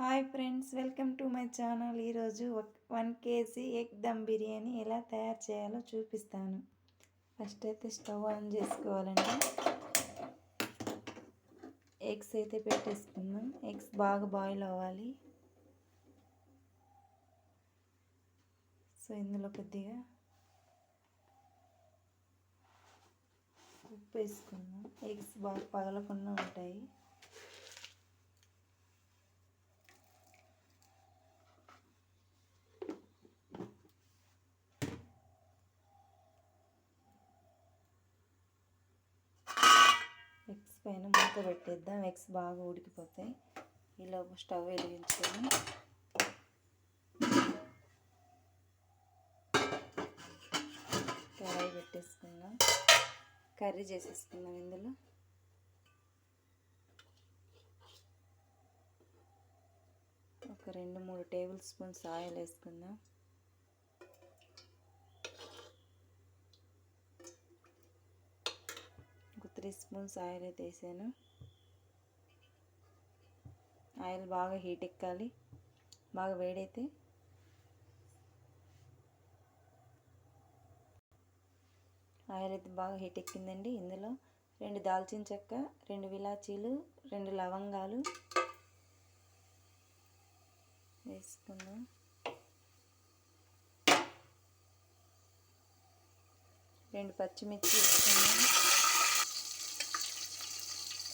Hi friends welcome to my channel. ఈరోజు one KG egg dum biryani ఎలా తయారు చేయాలో చూపిస్తాను. ఫస్ట్ అయితే స్టవ్ ఆన్ చేసుకోవాలండి. ఎగ్స్ అయితే పెట్టేసుకుందాం. ఎగ్స్ బాగా బాయిల్ అవ్వాలి. సో ఇందులో కొద్దిగా ఉప్పు వేసుకుందాం. ఎగ్స్ బాగా పగలకుండా ఉంటాయి ఎగ్స్ పైన పెట్టేద్దాం ఎగ్స్ బాగా ఉడికిపోతాయి. ఇలా స్టవ్ వెలిగించుకొని. కడాయి పెట్టేసుకుందాం. కర్రీ చేసేసుకుందాం ఇందులో. ఒక రెండు మూడు టేబుల్ స్పూన్స్ ఆయిల్ వేసుకుందాం. ఒక త్రీ స్పూన్స్ ఆయిల్ అయితే వేసాను. ఆయిల్ బాగా హీట్ ఎక్కాలి. బాగా వేడైతే ఆయిల్ అయితే బాగా హీట్ ఎక్కిందండి. ఇందులో రెండు దాల్చిన చెక్క రెండు విలాచీలు రెండు లవంగాలు వేసుకుందాం. రెండు పచ్చిమిర్చి వేసుకుందాం.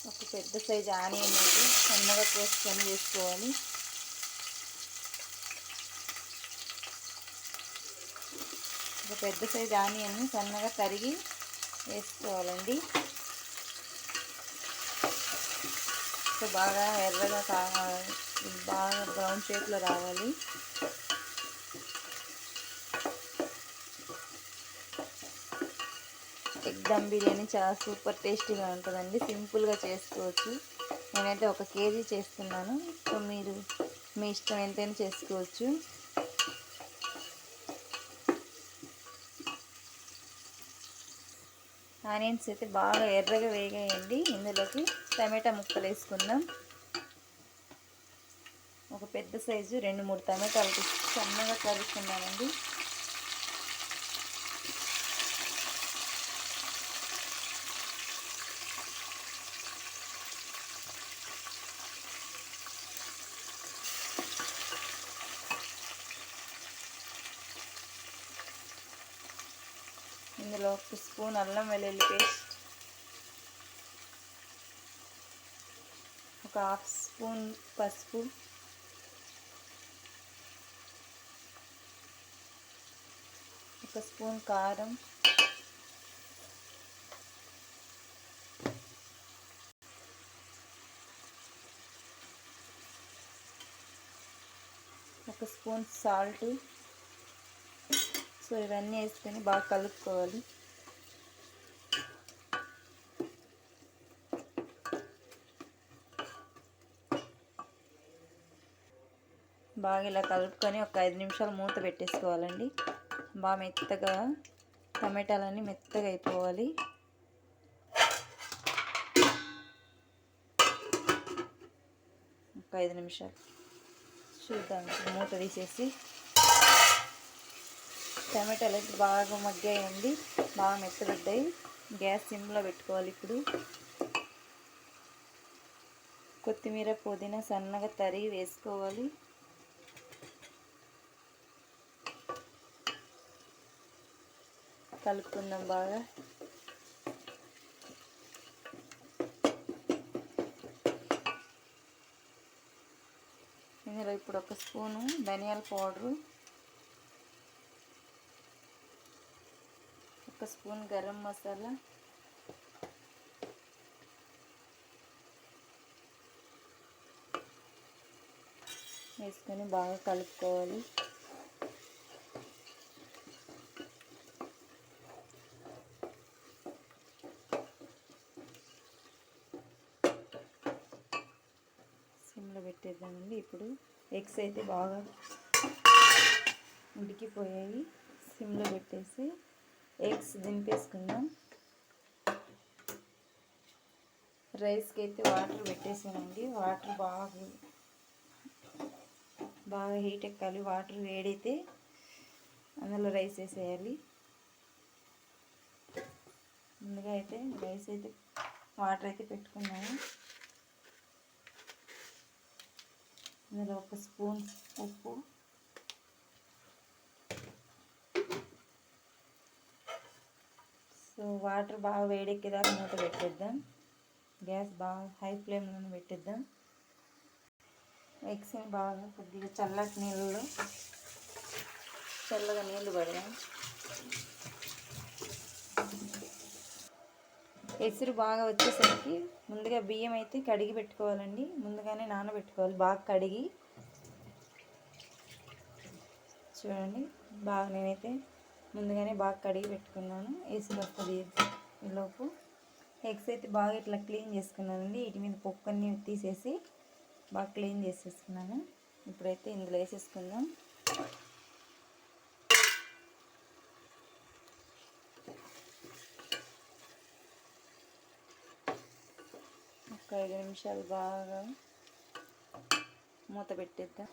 ఒక పెద్ద సైజు ఆనియన్ అయితే సన్నగా కోసుకొని వేసుకోవాలి ఒక పెద్ద సైజు ఆనియన్ సన్నగా తరిగి వేసుకోవాలండి. సో బాగా ఎర్రగా కావాలి బాగా బ్రౌన్ షేప్లో రావాలి. ఎగ్ దమ్ బిర్యానీ చాలా సూపర్ టేస్టీగా ఉంటుందండి. సింపుల్గా చేసుకోవచ్చు. నేనైతే ఒక కేజీ చేస్తున్నాను. సో మీరు మీ ఇష్టం ఎంతైనా చేసుకోవచ్చు. ఆనియన్స్ అయితే బాగా ఎర్రగా వేగాయండి. ఇందులోకి టమాటా ముక్కలు వేసుకుందాం. ఒక పెద్ద సైజు రెండు మూడు టమాటాలు సన్నగా కలుపుకున్నామండి ఇందులో ఒక స్పూన్ అల్లం వెల్లుల్లి పేస్ట్. ఒక హాఫ్ స్పూన్ పసుపు. ఒక స్పూన్ కారం. ఒక స్పూన్ సాల్ట్. సో ఇవన్నీ వేసుకొని బాగా కలుపుకోవాలి. బాగా ఇలా కలుపుకొని ఒక ఐదు నిమిషాలు మూత పెట్టేసుకోవాలండి. బాగా మెత్తగా టమాటాలన్నీ మెత్తగా అయిపోవాలి. ఒక ఐదు నిమిషాలు. చూద్దాం మూత తీసేసి. టమాటాలు అయితే బాగా మగ్గాయండి బాగా మెత్తబడ్డాయి. గ్యాస్ సిమ్లో పెట్టుకోవాలి ఇప్పుడు. కొత్తిమీర పుదీనా సన్నగా తరిగి వేసుకోవాలి. కలుపుకుందాం బాగా. ఇందులో ఇప్పుడు ఒక స్పూను ధనియాల పౌడరు. ఒక స్పూన్ గరం మసాలా. వేసుకొని బాగా కలుపుకోవాలి. సిమ్లో పెట్టేద్దామండి. ఇప్పుడు ఎగ్స్ అయితే బాగా ఉడికిపోయాయి. సిమ్లో పెట్టేసి ఎగ్స్ దింపేసుకుందాం. రైస్కి అయితే వాటర్ పెట్టేసానండి. వాటర్ బాగా బాగా హీట్ ఎక్కాలి. వాటర్ వేడైతే అందులో రైస్ వేసేయాలి. ముందుగా అయితే రైస్ అయితే వాటర్ అయితే పెట్టుకున్నాము ఇందులో ఒక స్పూన్ ఉప్పు సో వాటర్ బాగా వేడెక్కేదాకా మూత పెట్టేద్దాం. గ్యాస్ బాగా హై ఫ్లేమ్లో పెట్టేద్దాం. ఎగ్స్ని బాగా కొద్దిగా చల్లటి నీళ్ళలో చల్లగా నీళ్ళు పడదాం. ఎసురు బాగా వచ్చేసరికి ముందుగా బియ్యం అయితే కడిగి పెట్టుకోవాలండి. ముందుగానే నానబెట్టుకోవాలి. బాగా కడిగి చూడండి. బాగా నేనైతే ముందుగానే బాగా కడిగి పెట్టుకున్నాను. ఏసీ వస్తుంది ఈలోపు ఎగ్స్ అయితే బాగా ఇట్లా క్లీన్ చేసుకున్నానండి. వీటి మీద పొక్కన్ని తీసేసి బాగా క్లీన్ చేసేసుకున్నాను. ఇప్పుడైతే ఇందులో వేసేసుకుందాం. ఒక ఐదు నిమిషాలు బాగా మూత పెట్టేద్దాం.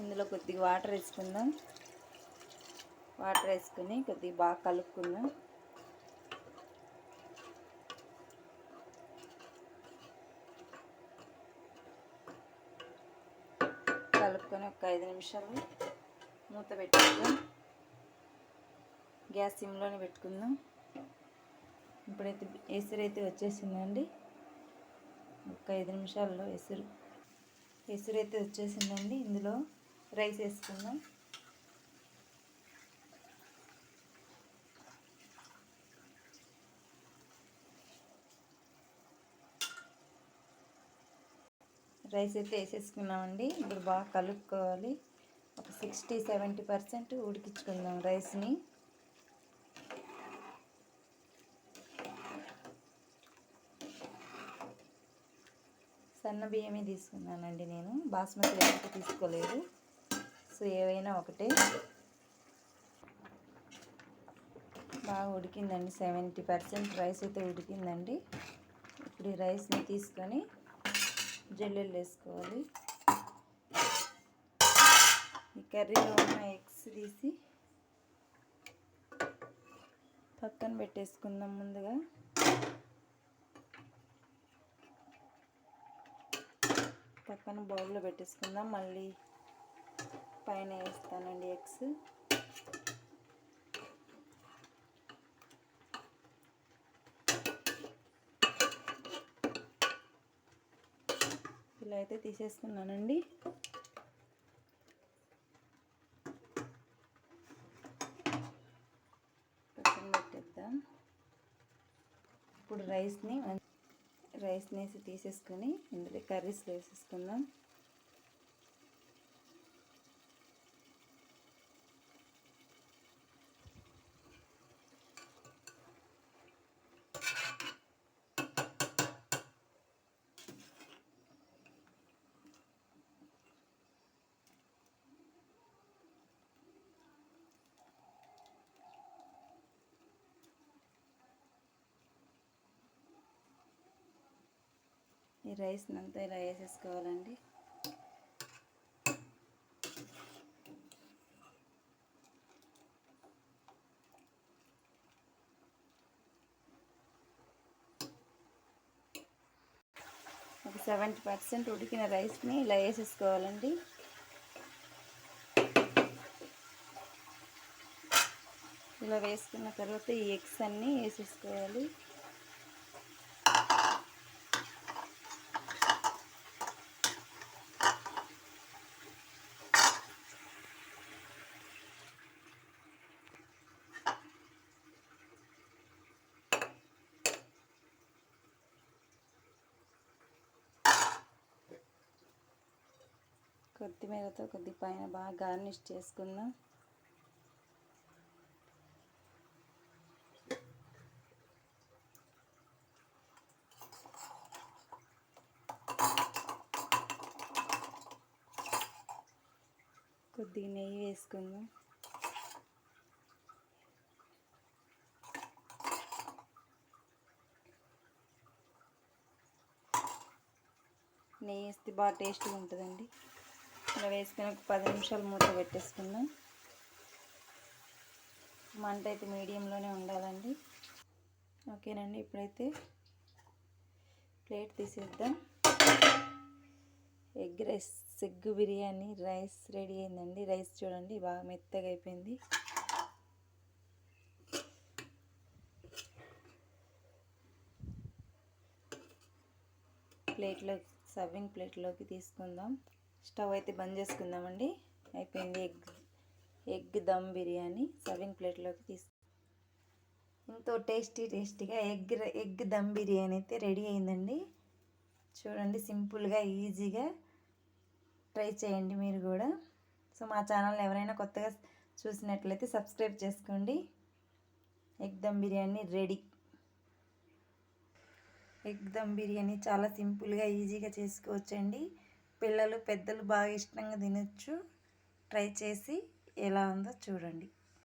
ఇందులో కొద్దిగా వాటర్ వేసుకుందాం. వాటర్ వేసుకుని కొద్దిగా బాగా కలుపుకుందాం. కలుపుకొని ఒక ఐదు నిమిషాలు మూత పెట్టుకుందాం. గ్యాస్ సిమ్లోనే పెట్టుకుందాం. ఇప్పుడైతే ఎసురు అయితే వచ్చేసిందండి. ఒక ఐదు నిమిషాల్లో ఎసురు ఎసురు అయితే వచ్చేసిందండి. ఇందులో రైస్ వేసుకుందాం. రైస్ అయితే వేసేసుకున్నామండి. ఇప్పుడు బాగా కలుపుకోవాలి. ఒక సిక్స్టీ సెవెంటీ పర్సెంట్ ఉడికించుకుందాం రైస్ని. సన్న బియ్యమే తీసుకున్నానండి నేను. బాస్మతి రైస్ తీసుకోలేదు. సో ఏవైనా ఒకటే. బాగా ఉడికిందండి. సెవెంటీ పర్సెంట్ రైస్ అయితే ఉడికిందండి. ఇప్పుడు ఈ రైస్ని తీసుకొని జల్లెలు వేసుకోవాలి. ఈ కర్రీలో ఉన్న ఎగ్స్ తీసి పక్కన పెట్టేసుకుందాం ముందుగా. పక్కన బౌల్లో పెట్టేసుకుందాం. మళ్ళీ పైన వేస్తానండి ఎగ్స్. ఇలా అయితే తీసేసుకున్నానండి. పక్కన పెట్టేద్దాం. ఇప్పుడు రైస్ని రైస్ని వేసి తీసేసుకొని ఇందులో కర్రీస్లో వేసేసుకుందాం. ఈ రైస్ని అంతా ఇలా వేసేసుకోవాలండి. ఒక సెవెంటీ పర్సెంట్ ఉడికిన రైస్ని ఇలా వేసేసుకోవాలండి. ఇలా వేసుకున్న తర్వాత ఈ ఎగ్స్ అన్నీ వేసేసుకోవాలి. కొత్తిమీరతో కొద్ది పైన బాగా గార్నిష్ చేసుకుందాం. కొద్దిగా నెయ్యి వేసుకుందాం. నెయ్యి వేస్తే బాగా టేస్ట్గా ఉంటుందండి. ఇలా వేసుకుని ఒక పది నిమిషాలు మూత పెట్టేసుకుందాం. మంట అయితే మీడియంలోనే ఉండాలండి. ఓకేనండి ఇప్పుడైతే ప్లేట్ తీసేద్దాం. Egg rice egg biryani rice ready అయిందండి. రైస్ చూడండి బాగా మెత్తగా అయిపోయింది. ప్లేట్లో సర్వింగ్ ప్లేట్లోకి తీసుకుందాం. స్టవ్ అయితే బంద్ చేసుకుందామండి. అయిపోయింది egg egg dum biryani serving ప్లేట్లోకి తీసు. ఎంతో టేస్టీ టేస్టీగా ఎగ్ ఎగ్ దమ్ బిర్యానీ అయితే రెడీ అయిందండి. చూడండి సింపుల్గా ఈజీగా ట్రై చేయండి మీరు కూడా. సో మా ఛానల్ ఎవరైనా కొత్తగా చూసినట్లయితే సబ్స్క్రైబ్ చేసుకోండి. Egg dum biryani ready. Egg dum biryani చాలా సింపుల్గా ఈజీగా చేసుకోవచ్చండి. పిల్లలు పెద్దలు బాగా ఇష్టంగా తినొచ్చు. ట్రై చేసి ఎలా ఉందో చూడండి.